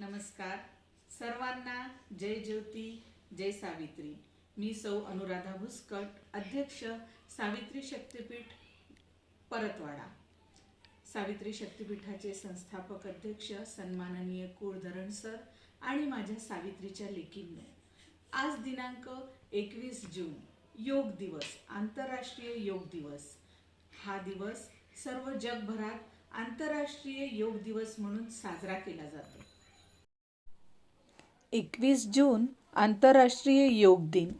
नमस्कार. सर्वांना जय ज्योती जय सावित्री. मी सौ अनुराधा भुसकट अध्यक्ष सावित्री शक्तीपीठ परतवाडा. सावित्री शक्तीपीठाचे संस्थापक अध्यक्ष सन्माननीय कुळधरण सर आणि माझ्या सावित्रीच्या लेकींनो आज दिनांक एकवीस जून योग दिवस आंतरराष्ट्रीय योग दिवस. हा दिवस सर्व जगभरात आंतरराष्ट्रीय योग दिवस म्हणून साजरा केला जातो. एकवीस जून आंतरराष्ट्रीय योग दिन.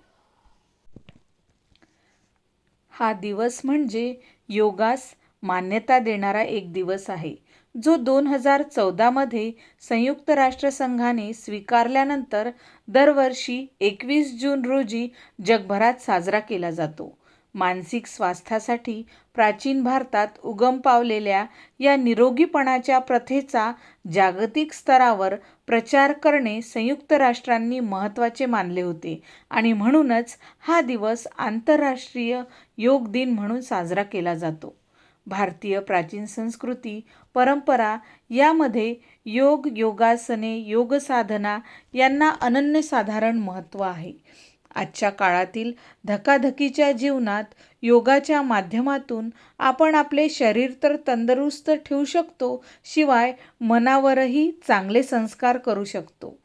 हा दिवस म्हणजे योगास मान्यता देणारा एक दिवस आहे जो दोन हजार चौदामध्ये संयुक्त राष्ट्रसंघाने स्वीकारल्यानंतर दरवर्षी एकवीस जून रोजी जगभरात साजरा केला जातो. मानसिक स्वास्थ्यासाठी प्राचीन भारतात उगम पावलेल्या या निरोगीपणाच्या प्रथेचा जागतिक स्तरावर प्रचार करणे संयुक्त राष्ट्रांनी महत्त्वाचे मानले होते. आणि म्हणूनच हा दिवस आंतरराष्ट्रीय योग दिन म्हणून साजरा केला जातो. भारतीय प्राचीन संस्कृती परंपरा यामध्ये योग योगासने योगसाधना यांना अनन्यसाधारण महत्त्व आहे. आजच्या काळातील धकाधकीच्या जीवनात योगाच्या माध्यमातून आपण आपले शरीर तर तंदुरुस्त ठेवू शकतो शिवाय मनावरही चांगले संस्कार करू शकतो.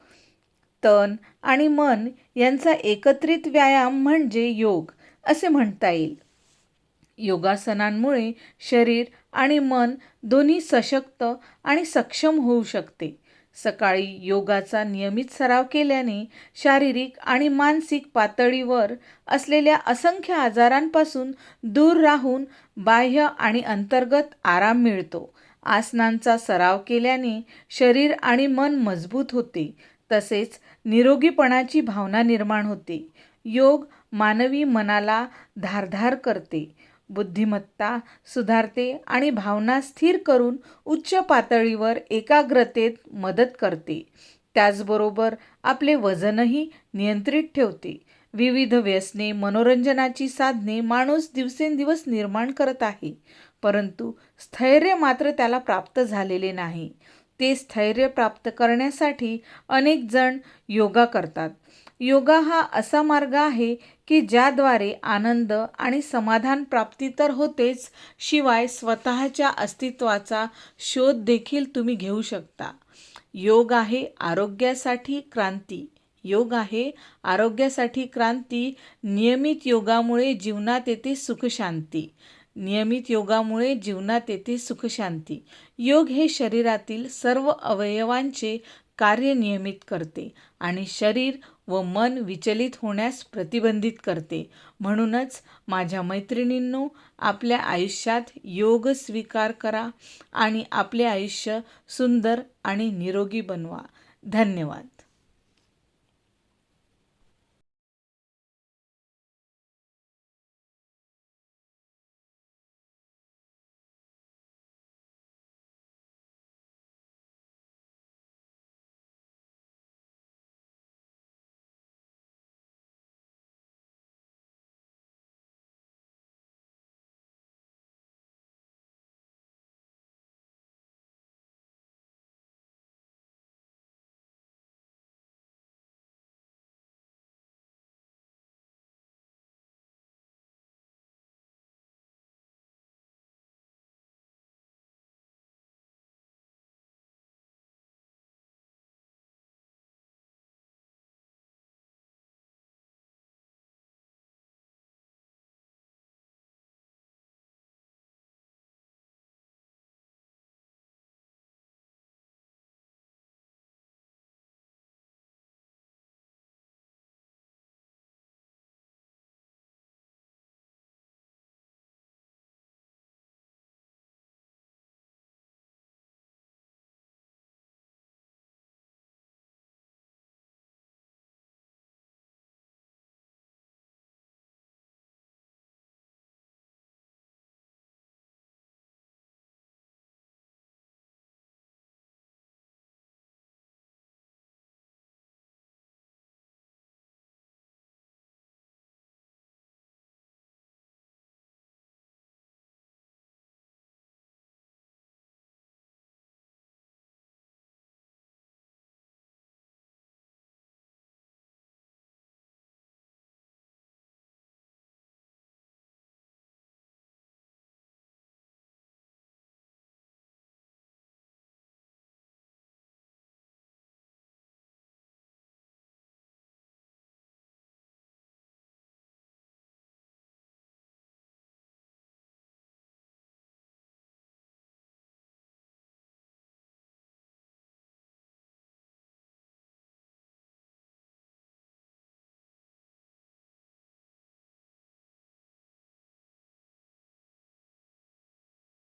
तन आणि मन यांचा एकत्रित व्यायाम म्हणजे योग असे म्हणता येईल. योगासनांमुळे शरीर आणि मन दोन्ही सशक्त आणि सक्षम होऊ शकते. सकाळी योगाचा नियमित सराव केल्याने शारीरिक आणि मानसिक पातळीवर असलेल्या असंख्य आजारांपासून दूर राहून बाह्य आणि अंतर्गत आराम मिळतो. आसनांचा सराव केल्याने शरीर आणि मन मजबूत होते. तसेच निरोगीपणाची भावना निर्माण होते. योग मानवी मनाला धारधार करते. बुद्धिमत्ता सुधारते आणि भावना स्थिर करून उच्च पातळीवर एकाग्रतेत मदत करते. त्याचबरोबर आपले वजनही नियंत्रित ठेवते. विविध व्यसने मनोरंजनाची साधने माणूस दिवसेंदिवस निर्माण करत आहे. परंतु स्थैर्य मात्र त्याला प्राप्त झालेले नाही. ते स्थैर्य प्राप्त करण्यासाठी अनेक जण योगा करतात. योगा हा असा मार्ग आहे की ज्याद्वारे आनंद आणि समाधान प्राप्ती तर होतेच शिवाय स्वतःच्या अस्तित्वाचा शोध देखील तुम्ही घेऊ शकता. योग आहे आरोग्यासाठी क्रांती. योग आहे आरोग्यासाठी क्रांती. नियमित योगामुळे जीवनात येते सुखशांती. नियमित योगामुळे जीवनात येते सुखशांती. योग हे शरीरातील सर्व अवयवांचे कार्य नियमित करते आणि शरीर व मन विचलित होण्यास प्रतिबंधित करते. म्हणूनच माझ्या मैत्रिणींनो आपल्या आयुष्यात योग स्वीकार करा आणि आपले आयुष्य सुंदर आणि निरोगी बनवा. धन्यवाद.